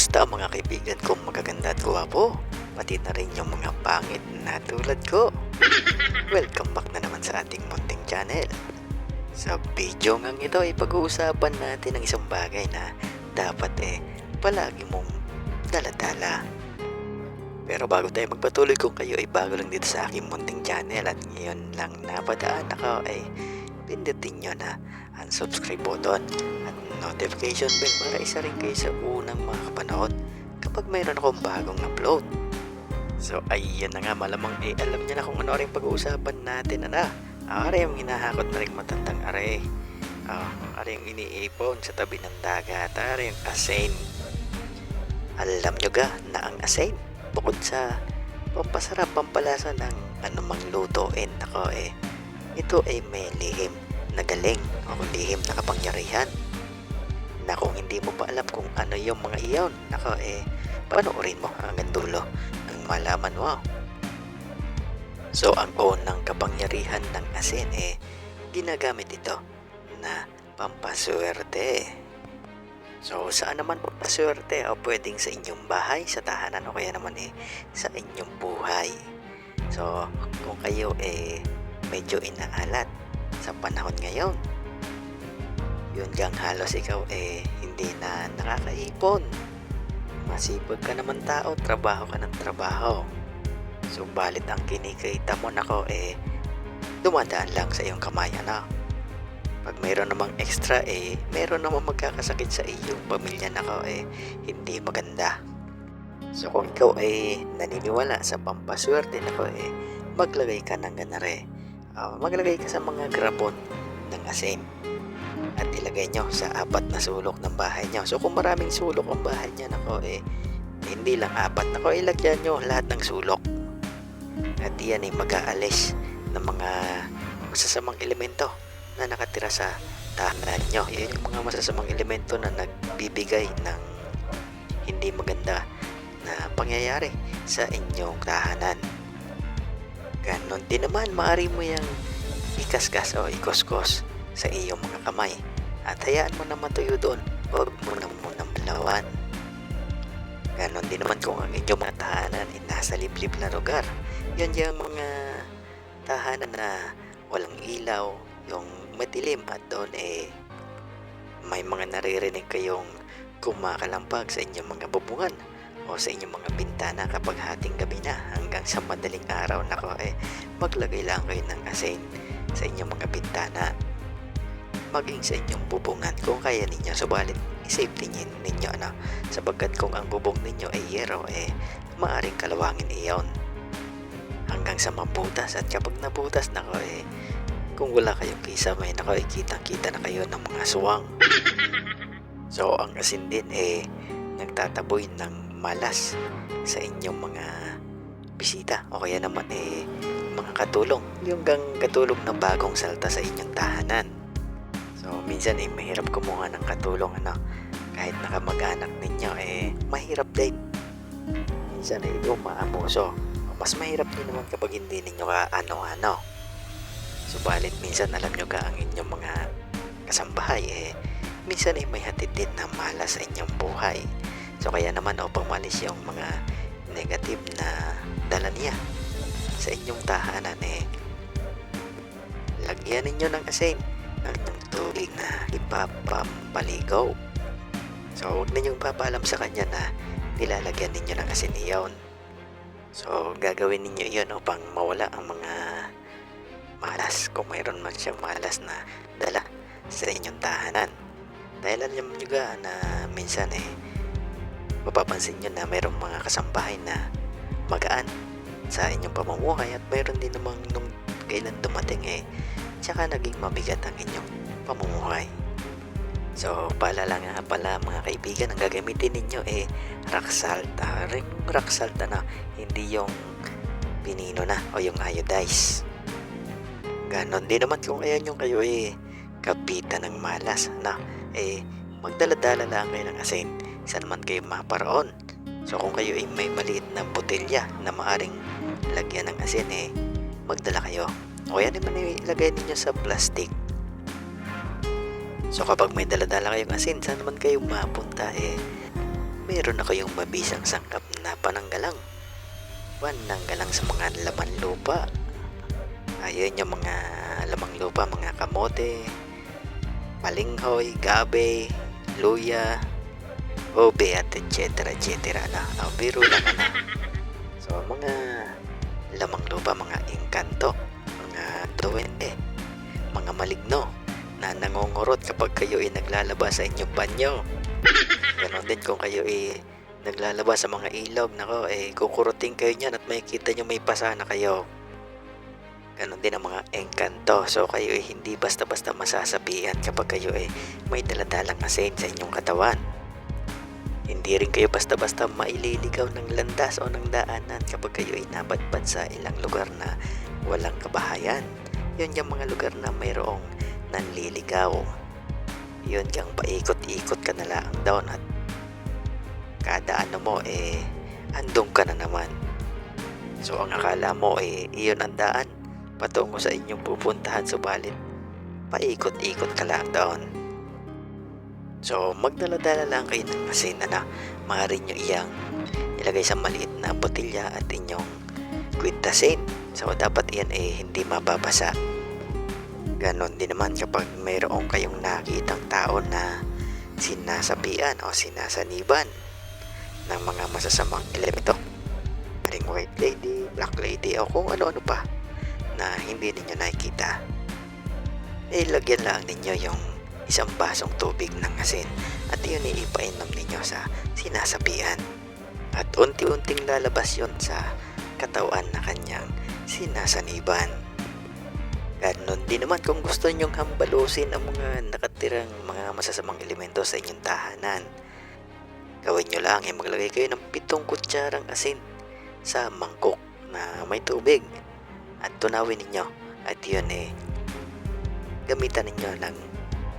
Kumusta mga kaibigan kong magaganda at gwapo? Pati na rin yung mga pangit na tulad ko. Welcome back na naman sa ating munting channel. Sa video ngang ito ay pag-uusapan natin ang isang bagay na dapat eh palagi mong daladala. Pero bago tayo magpatuloy kung kayo ay bago lang dito sa aking munting channel at ngayon lang napadaan ako ay pindutin nyo na ang subscribe button at notification bell para isa rin kayo sa unang mga kapanood kapag mayroon akong bagong upload. So ayun na nga malamang eh alam niyo na kung ano rin pag-uusapan natin na Are yung hinahakot na rin matandang are. Ah, are yung iniipon sa tabi ng dagat. Are yung asin. Alam nyo ga na ang asin bukod sa pampasarap pampalasa ng anumang lutuin ako eh ito ay may lihim na galing o lihim na kapangyarihan na kung hindi mo pa alam kung ano yung mga iyon nako eh panoorin mo hanggang dulo ang malaman mo so ang unang kapangyarihan ng asin eh ginagamit ito na pampaswerte so saan naman pampaswerte o pwedeng sa inyong bahay sa tahanan o kaya naman eh sa inyong buhay so kung kayo eh medyo inaalat sa panahon ngayon. Yun gang halos ikaw eh hindi na nakakaipon. Masipag ka naman tao, trabaho ka ng trabaho. Subalit ang kinikita mo nako eh dumadaan lang sa iyong kamay ano. Pag mayroon namang extra eh, meron namang magkakasakit sa iyong pamilya nako eh hindi maganda. So kung ikaw ay naniniwala sa pampaswerte nako eh maglagay ka ng ganare uh, maglagay ka sa mga grabon ng asin at ilagay nyo sa apat na sulok ng bahay nyo. So kung maraming sulok ang bahay nyo, nako eh, hindi lang apat. Nako, ilagyan nyo lahat ng sulok. At yan ay mag-aalis ng mga masasamang elemento na nakatira sa tahanan nyo. Yan yung mga masasamang elemento na nagbibigay ng hindi maganda na pangyayari sa inyong tahanan. Ganon din naman, maaari mo yung ikaskas o ikoskos sa iyong mga kamay at hayaan mo na matuyo doon. Huwag mo na muna malawan. Ganon din naman kung ang inyong mga tahanan ay nasa liblib na lugar. Yan yung mga tahanan na walang ilaw, yung madilim at doon eh may mga naririnig kayong kumakalampag sa inyong mga bubungan o sa inyong mga bintana kapag hating gabi na hanggang sa madaling araw nako eh maglagay lang kayo ng asin sa inyong mga bintana maging sa inyong bubungan. Kung kaya ninyo subalit i-safety ninyo ano? Sapagkat kung ang bubong ninyo ay yero eh maaring kalawangin iyon. Hanggang sa mabutas. At kapag nabutas nako eh kung wala kayong kisame nako eh kitang kita na kayo ng mga suwang so ang asin din eh nagtataboy ng malas sa inyong mga bisita. O kaya naman eh mga katulong. Yung gang katulong na bagong salta sa inyong tahanan so minsan eh mahirap kumuha ng katulong ano. Kahit nakamag-anak ninyo eh mahirap din. Minsan eh yung maamuso mas mahirap din naman kapag hindi ninyo ka ano-ano subalit minsan alam nyo ka ang inyong mga kasambahay eh minsan ay may hatid din na malas sa inyong buhay. So kaya naman upang malis yung mga negative na dala niya sa inyong tahanan eh. Lagyan ninyo ng asin tubig na ipapampaligaw. So huwag ninyong papaalam sa kanya na nilalagyan ninyo ng asin iyon. So gagawin ninyo iyon upang mawala ang mga malas kung mayroon man siyang malas na dala sa inyong tahanan. Dahil alam nyo ga na minsan eh mapapansin nyo na mayroong mga kasambahay na magaan sa inyong pamumuhay at mayroon din namang nung kailan dumating eh tsaka naging mabigat ang inyong pamumuhay. So, paalala nga pala mga kaibigan, ang gagamitin ninyo eh rock salt. Uh, rock salt na, hindi yung pinino na o yung iodize. Ganon din naman kung ayan yung kayo eh kapitan ng malas na eh magdala-dala lang kayo ng asin saan man kayo maparoon. So kung kayo ay may maliit na botelya na maaring lagyan ng asin eh, magdala kayo. O yan naman ilagay ninyo sa plastic. So kapag may daladala kayong asin, saan naman kayo mapunta eh, meron na kayong mabisang sangkap na pananggalang. Pananggalang sa mga laman lupa. Ayun yung mga lamang lupa, mga kamote, palinghoy, gabe, luya, ube at etc. etc. na. Oh, biro lang na. So, mga lamang lupa, mga engkanto, mga duwende, mga maligno na nangongorot kapag kayo ay naglalabas sa inyong banyo. Ganon din kung kayo ay naglalabas sa mga ilog, nako, eh, kukurutin kayo niyan at makikita nyo may pasa na kayo. Ganon din ang mga engkanto. So kayo ay hindi basta-basta masasabihan kapag kayo ay may daladalang asin sa inyong katawan. Hindi rin kayo basta-basta maililigaw ng landas o ng daanan kapag kayo ay napadpad sa ilang lugar na walang kabahayan. Yun yung mga lugar na mayroong nanliligaw. Yun yung paikot-ikot ka na lang doon at kada ano mo eh andong ka na naman. So ang akala mo eh iyon ang daan patungo sa inyong pupuntahan subalit paikot-ikot ka lang doon. So magdala-dala lang kayo ng asin na maaari nyo iyang ilagay sa maliit na botilya at inyong kwintasin. So dapat iyan eh hindi mababasa. Ganon din naman kapag mayroong kayong nakitang tao na sinasabian o sinasaniban ng mga masasamang elemento. Haring white lady, black lady o kung ano-ano pa na hindi ninyo nakikita. Eh, lagyan lang ninyo yung isang basong tubig ng asin at yun iipainom ninyo sa sinasabihan. At unti-unting lalabas yon sa katawan na kanyang sinasaniban. Ganon din naman kung gusto nyong hambalusin ang mga nakatirang mga masasamang elemento sa inyong tahanan. Gawin nyo lang ay maglagay kayo ng pitong kutsarang asin sa mangkok na may tubig. At tunawin ninyo. At yun eh gamitan ninyo ng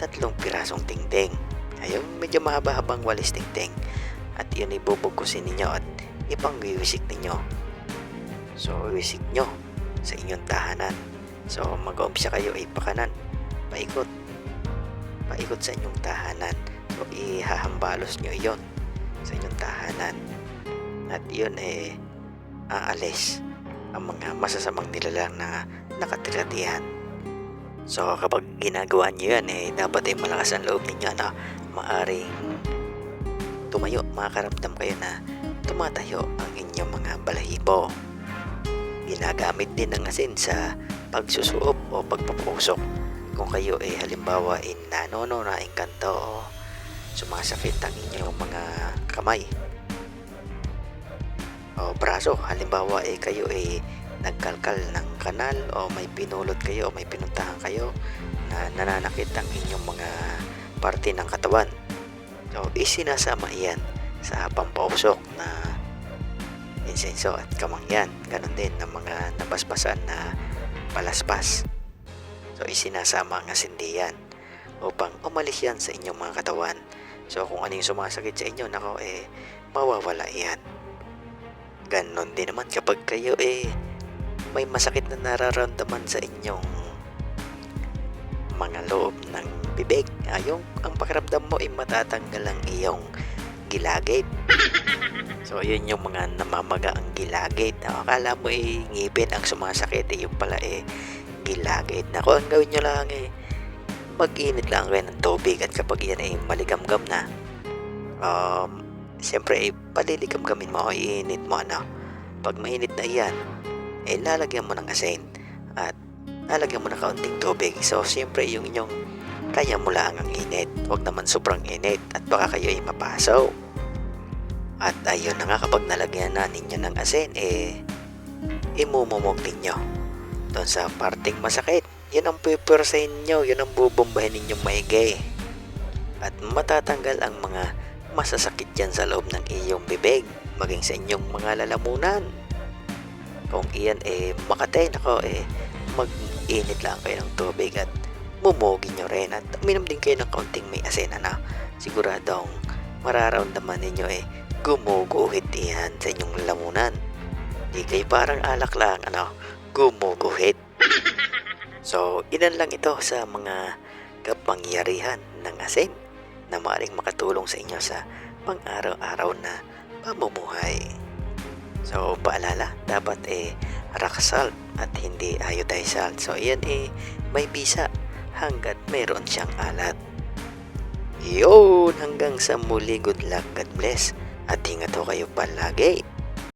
tatlong pirasong tingting ayun medyo mahaba-habang walis tingting at yun ibubukusin ninyo at ipangwiwisik ninyo. So wisik nyo sa inyong tahanan so mag-uumpisa kayo ay pakanan paikot paikot sa inyong tahanan so ihahambalos nyo yon sa inyong tahanan at yun eh aalis ang mga masasamang nilalang na nakatira diyan. So kapag ginagawa niyo yan eh dapat ay malakas ang loob ninyo na maaring tumayo, makaramdam kayo na tumatayo ang inyong mga balahibo. Ginagamit din ng asin sa pagsusuop o pagpapusok. Kung kayo ay halimbawa ay nanono na engkanto o sumasakit ang inyong mga kamay o braso. Halimbawa eh kayo ay nagkalkal ng kanal o may pinulot kayo o may pinuntahan kayo na nananakit ang inyong mga parte ng katawan. So isinasama iyan sa pampausok na insenso at kamangyan. Ganon din ng mga napaspasan na palaspas. So isinasama ang asindiyan upang umalis yan sa inyong mga katawan. So kung ano yung sumasakit sa inyo, nako eh, mawawala yan. Ganon din naman kapag kayo eh may masakit na nararamdaman sa inyong mga loob ng bibig. Ayong ang pakiramdam mo ay matatanggal ang iyong gilagid. So yun yung mga namamaga ang gilagid. Akala mo eh ngipin ang sumasakit eh yung pala eh gilagid. Nako ang gawin nyo lang eh mag-init lang kayo ng tubig at kapag yan ay maligamgam na um, siyempre ay paliligamgamin mo o iinit mo ano pag mainit na iyan eh lalagyan mo ng asin at lalagyan mo ng kaunting tubig so siyempre yung inyong kaya mo lang ang init huwag naman sobrang init at baka kayo ay mapasaw at ayun na nga kapag nalagyan na ninyo ng asin eh imumumog ninyo doon sa parting masakit yun ang prepare sa inyo, yun ang bubombahin ninyong maigi. At matatanggal ang mga masasakit dyan sa loob ng iyong bibig, maging sa inyong mga lalamunan. Kung iyan eh makatay, nako eh mag-init lang kayo ng tubig at mumugin nyo rin at uminom din kayo ng kaunting may asin na siguradong mararamdaman ninyo eh gumuguhit iyan sa inyong lamunan. Di kayo parang alak lang, ano, gumuguhit. So, ilan lang ito sa mga kapangyarihan ng asin na maaaring makatulong sa inyo sa pang araw-araw na pamumuhay. So, paalala, dapat eh rock salt at hindi iodized salt. So, yan eh may bisa hanggat mayroon siyang alat. Yun, hanggang sa muli, good luck, God bless. At ingat ho kayo palagi.